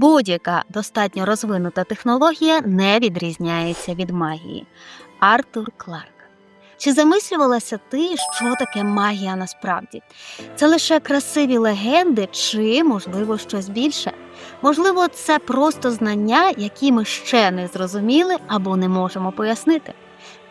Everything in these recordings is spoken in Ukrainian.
Будь-яка достатньо розвинута технологія не відрізняється від магії. Артур Кларк. Чи замислювалася ти, що таке магія насправді? Це лише красиві легенди, чи, можливо, щось більше? Можливо, це просто знання, які ми ще не зрозуміли або не можемо пояснити.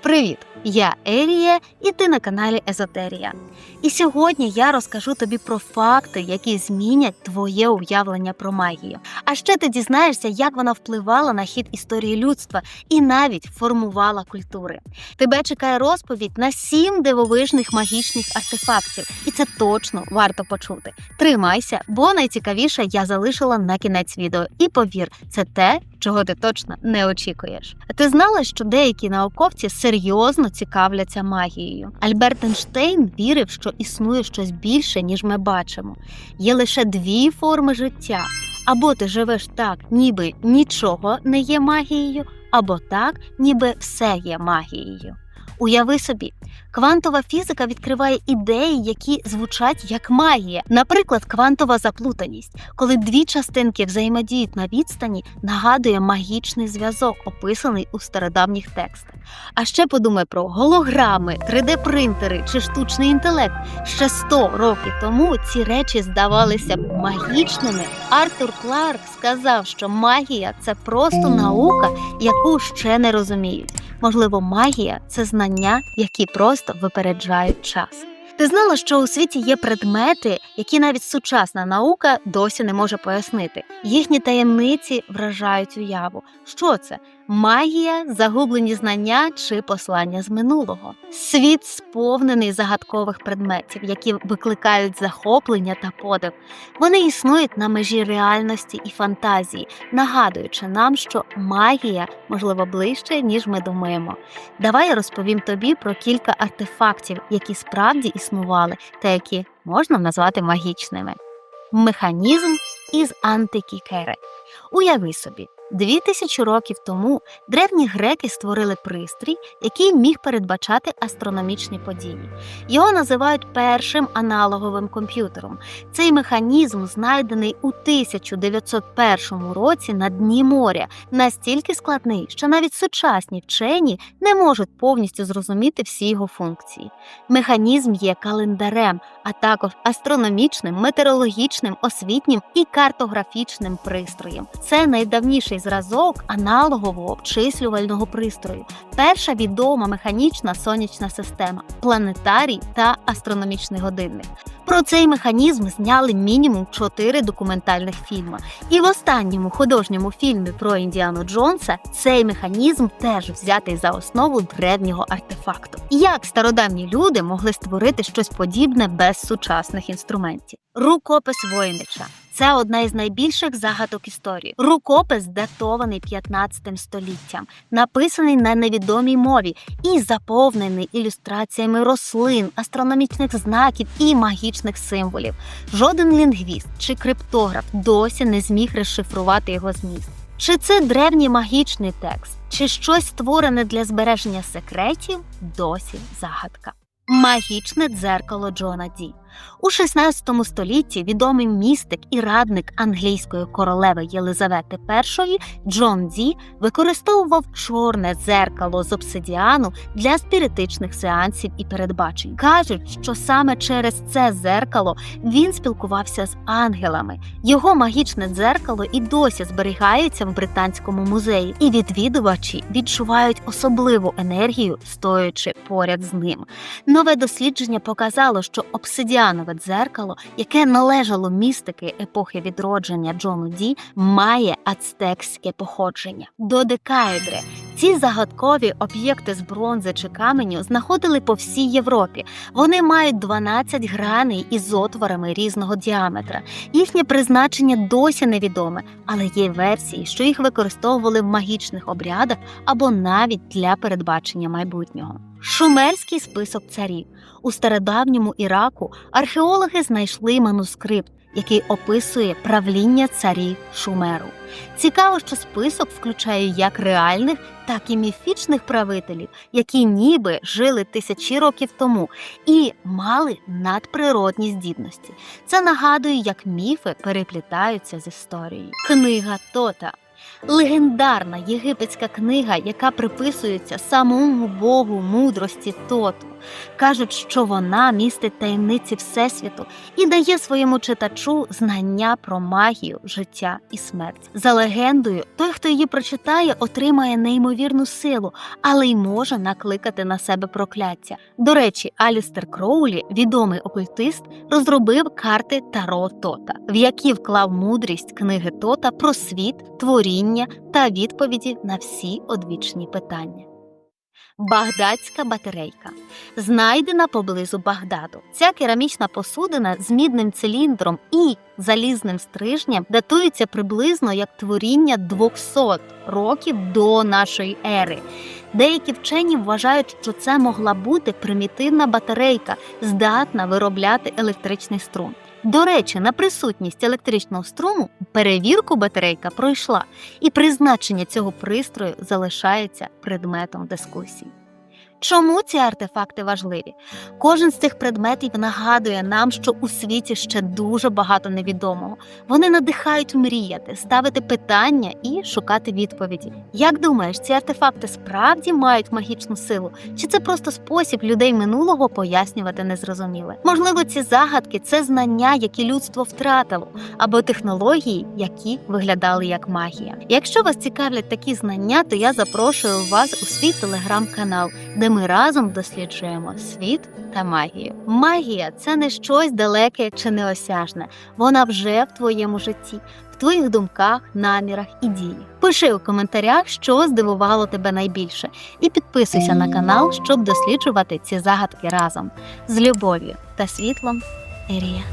Привіт! Я Ерія, і ти на каналі Езотерія. І сьогодні я розкажу тобі про факти, які змінять твоє уявлення про магію. А ще ти дізнаєшся, як вона впливала на хід історії людства і навіть формувала культури. Тебе чекає розповідь на сім дивовижних магічних артефактів, і це точно варто почути. Тримайся, бо найцікавіше я залишила на кінець відео. І повір, це те, чого ти точно не очікуєш. А ти знала, що деякі науковці серйозно цікавляться магією? Альберт Ейнштейн вірив, що існує щось більше, ніж ми бачимо. Є лише дві форми життя. Або ти живеш так, ніби нічого не є магією, або так, ніби все є магією. Уяви собі, квантова фізика відкриває ідеї, які звучать як магія. Наприклад, квантова заплутаність, коли дві частинки взаємодіють на відстані, нагадує магічний зв'язок, описаний у стародавніх текстах. А ще подумай про голограми, 3D-принтери чи штучний інтелект. Ще 100 років тому ці речі здавалися б магічними. Артур Кларк сказав, що магія це просто наука, яку ще не розуміють. Можливо, магія це знання, які просто випереджають час. Ти знала, що у світі є предмети, які навіть сучасна наука досі не може пояснити. Їхні таємниці вражають уяву. Що це? Магія, загублені знання чи послання з минулого. Світ сповнений загадкових предметів, які викликають захоплення та подив. Вони існують на межі реальності і фантазії, нагадуючи нам, що магія можливо ближче, ніж ми думаємо. Давай я розповім тобі про кілька артефактів, які справді існували та які можна назвати магічними. Механізм із антикікери. Уяви собі. Дві тисячі років тому древні греки створили пристрій, який міг передбачати астрономічні події. Його називають першим аналоговим комп'ютером. Цей механізм знайдений у 1901 році на дні моря, настільки складний, що навіть сучасні вчені не можуть повністю зрозуміти всі його функції. Механізм є календарем, а також астрономічним, метеорологічним, освітнім і картографічним пристроєм. Це найдавніший зразок аналогового обчислювального пристрою, перша відома механічна сонячна система, планетарій та астрономічний годинник. Про цей механізм зняли мінімум чотири документальних фільми. І в останньому художньому фільмі про Індіану Джонса цей механізм теж взятий за основу древнього артефакту. Як стародавні люди могли створити щось подібне без сучасних інструментів? Рукопис Войнича. Це одна із найбільших загадок історії. Рукопис датований 15 століттям, написаний на невідомій мові і заповнений ілюстраціями рослин, астрономічних знаків і магічних символів. Жоден лінгвіст чи криптограф досі не зміг розшифрувати його зміст. Чи це древній магічний текст, чи щось створене для збереження секретів досі загадка. Магічне дзеркало Джона Ді. У 16 столітті відомий містик і радник англійської королеви Єлизавети І Джон Ді використовував чорне дзеркало з обсидіану для спіритичних сеансів і передбачень. Кажуть, що саме через це дзеркало він спілкувався з ангелами. Його магічне дзеркало і досі зберігається в британському музеї, і відвідувачі відчувають особливу енергію, стоячи поряд з ним. Нове дослідження показало, що обсидіанове дзеркало, яке належало містики епохи відродження Джону Ді, має ацтекське походження. Додекаедри ці загадкові об'єкти з бронзи чи каменю знаходили по всій Європі. Вони мають 12 граней із отворами різного діаметра. Їхнє призначення досі невідоме, але є версії, що їх використовували в магічних обрядах або навіть для передбачення майбутнього. Шумерський список царів у стародавньому Іраку археологи знайшли манускрипт, який описує правління царів Шумеру. Цікаво, що список включає як реальних, так і міфічних правителів, які ніби жили тисячі років тому і мали надприродні здібності. Це нагадує, як міфи переплітаються з історією. Книга Тота. Легендарна єгипетська книга, яка приписується самому Богу мудрості Тоту. Кажуть, що вона містить таємниці Всесвіту і дає своєму читачу знання про магію, життя і смерть. За легендою, той, хто її прочитає, отримає неймовірну силу, але й може накликати на себе прокляття. До речі, Алістер Кроулі, відомий окультист, розробив карти Таро Тота, в які вклав мудрість книги Тота про світ, творіння та відповіді на всі одвічні питання. Багдадська батарейка знайдена поблизу Багдаду. Ця керамічна посудина з мідним циліндром і залізним стрижнем датується приблизно як творіння 200 років до нашої ери. Деякі вчені вважають, що це могла бути примітивна батарейка, здатна виробляти електричний струм. До речі, на присутність електричного струму перевірку батарейка пройшла, і призначення цього пристрою залишається предметом дискусій. Чому ці артефакти важливі? Кожен з цих предметів нагадує нам, що у світі ще дуже багато невідомого. Вони надихають мріяти, ставити питання і шукати відповіді. Як думаєш, ці артефакти справді мають магічну силу? Чи це просто спосіб людей минулого пояснювати незрозуміле? Можливо, ці загадки це знання, які людство втратило, або технології, які виглядали як магія. Якщо вас цікавлять такі знання, то я запрошую вас у свій телеграм-канал, ми разом досліджуємо світ та магію. Магія це не щось далеке чи неосяжне. Вона вже в твоєму житті, в твоїх думках, намірах і діях. Пиши у коментарях, що здивувало тебе найбільше, і підписуйся на канал, щоб досліджувати ці загадки разом з любов'ю та світлом. Ерія.